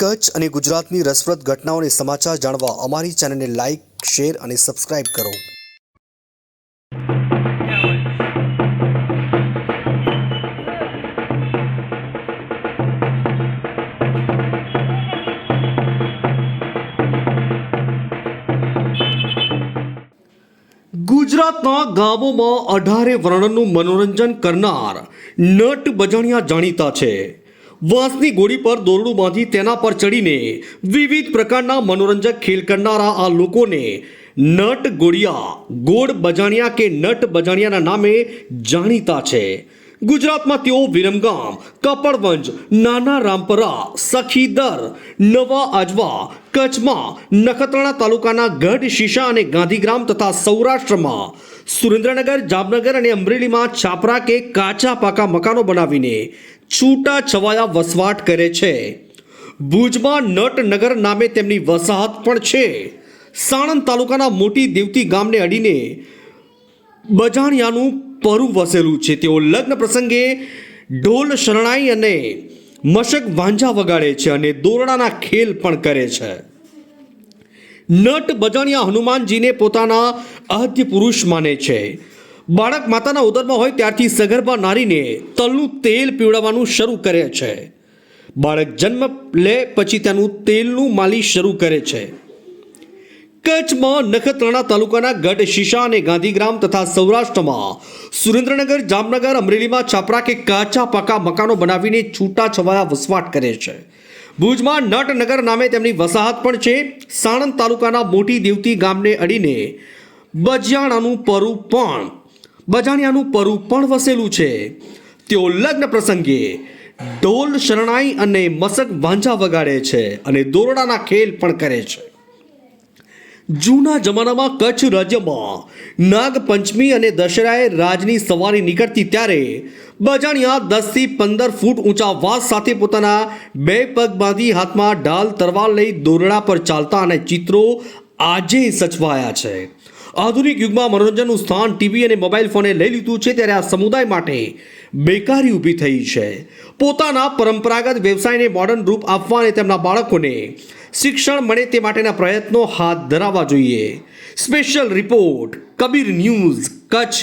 કચ્છ અને ગુજરાતની રસપ્રદ ઘટનાઓને સમાચાર જાણવા અમારી ચેનલને લાઇક શેર અને સબસ્ક્રાઇબ કરો. ગુજરાતના ગામોમાં અઢારે વર્ણનનું મનોરંજન કરનાર નટ બજાણિયા જાણીતા છે. વાંસની ગોળી પર દોરડું બાંધી તેના પર ચડીને વિવિધ પ્રકારના મનોરંજક ખેલ કરનારા આ લોકોને નટ ગોળિયા, ગોળ બજાણિયા કે નટ બજાણિયાના નામે જાણીતા છે. ગુજરાતમાં તેઓ વિરમગામ, કપડવંજ, નાના રામપરા, સખીદર, નવા આજવા, કચ્છમાં, નખત્રાણા તાલુકાના ગઢ, શીશા અને ગાંધીગ્રામ તથા સૌરાષ્ટ્રમાં સુરેન્દ્રનગર, જામનગર અને અમરેલીમાં છાપરા કે કાચા પાકા મકાનો બનાવીને છૂટા છવાયા વસવાટ કરે છે. ભુજમાં નટનગર નામે તેમની વસાહત પણ છે. સાણંદ તાલુકાના મોટી દેવતી ગામને અડીને બજાણિયાનું પરું વસેલું છે. તેઓ લગ્ન પ્રસંગે ઢોલ શરણાઈ અને મશક વાંજા વગાડે છે અને દોરડાના ખેલ પણ કરે છે. નટ બજાણિયા હનુમાનજીને પોતાના આદ્ય પુરુષ માને છે. બાળક માતાના ઉદરમાં હોય ત્યારથી સગર્ભા નારીને તલનું તેલ પીવડાવવાનું શરૂ કરે છે. બાળક જન્મ લે પછી તેનું તેલનું માલિશ શરૂ કરે છે. કચ્છમાં નખત્રાણા તાલુકાના ગઢ, શીશા અને ગાંધીગ્રામ તથા સૌરાષ્ટ્રમાં સુરેન્દ્રનગર, જામનગર, અમરેલીમાં છાપરા કે કાચા પાકા મકાનો બનાવીને છૂટા છવાયા વસવાટ કરે છે. ભુજમાં નટનગર નામે તેમની વસાહત પણ છે. સાણંદ તાલુકાના મોટી દેવતી ગામને અડીને બજિયાણાનું પરું પણ બજાણિયાનું પરું પણ વસેલું છે. તેઓ લગ્ન પ્રસંગે ઢોલ, શરણાઈ અને મસક વાંજા વગાડે છે અને દોરડાના ખેલ પણ કરે છે. જૂના જમાનામાં કચ્છ રાજ્યમાં નાગપંચમી અને દશેરાએ રાજની સવારી નીકળતી ત્યારે બજાણિયા દસથી પંદર ફૂટ ઊંચા વાસ સાથે પોતાના બે પગ બાંધી હાથમાં ઢાલ તરવાર લઈ દોરડા પર ચાલતા અને ચિત્રો આજે સચવાયા છે. આધુનિક યુગમાં મનોરંજનનું સ્થાન ટીવી અને મોબાઈલ ફોને લઈ લીધું છે ત્યારે આ સમુદાય માટે બેકારી ઊભી થઈ છે. પોતાના પરંપરાગત વ્યવસાયને મોડર્ન રૂપ આપવા અને તેમના બાળકોને શિક્ષણ મળે તે માટેના પ્રયત્નો હાથ ધરાવવા જોઈએ. Special report Kabir news Kutch.